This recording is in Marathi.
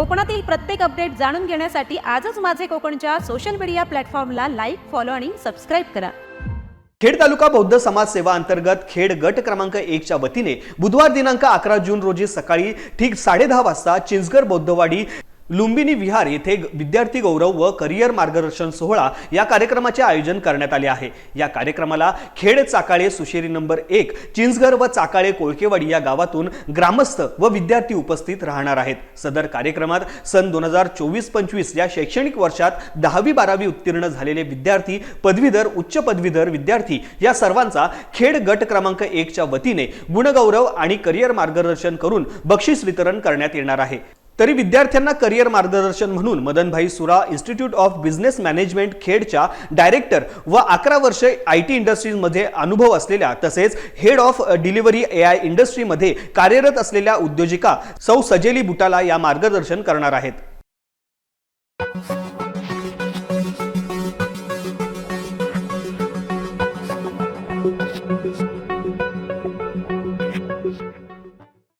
कोकणातील प्रत्येक अपडेट जाणून घेण्यासाठी आजच माझे कोकणच्या सोशल मीडिया प्लॅटफॉर्मला लाईक फॉलो आणि सबस्क्राईब करा. खेड तालुका बौद्ध समाज सेवा अंतर्गत खेड गट क्रमांक एकच्या वतीने बुधवार दिनांक अकरा जून रोजी सकाळी ठीक साडेदहा वाजता चिंचगर बौद्धवाडी लुंबिनी विहार येथे विद्यार्थी गौरव व करिअर मार्गदर्शन सोहळा या कार्यक्रमाचे आयोजन करण्यात आले आहे. या कार्यक्रमाला खेड चाकाळे सुशेरी नंबर एक चिंचगर व चाकाळे कोळकेवाडी या गावातून ग्रामस्थ व विद्यार्थी उपस्थित राहणार आहेत. सदर कार्यक्रमात सन दोन हजार चोवीस पंचवीस या शैक्षणिक वर्षात दहावी बारावी उत्तीर्ण झालेले विद्यार्थी पदवीधर उच्च पदवीधर विद्यार्थी या सर्वांचा खेड गट क्रमांक एकच्या वतीने गुणगौरव आणि करिअर मार्गदर्शन करून बक्षीस वितरण करण्यात येणार आहे. तरी विद्यार्थ्यांना करिअर मार्गदर्शन म्हणून Madanbhai Sura institute of business management खेडच्या director व अकरा वर्षे आय टी इंडस्ट्रीजमध्ये अनुभव असलेल्या तसेच head of delivery A I इंडस्ट्रीमध्ये कार्यरत असलेल्या उद्योजिका सौ सजेली बुटाला या मार्गदर्शन करणार आहेत.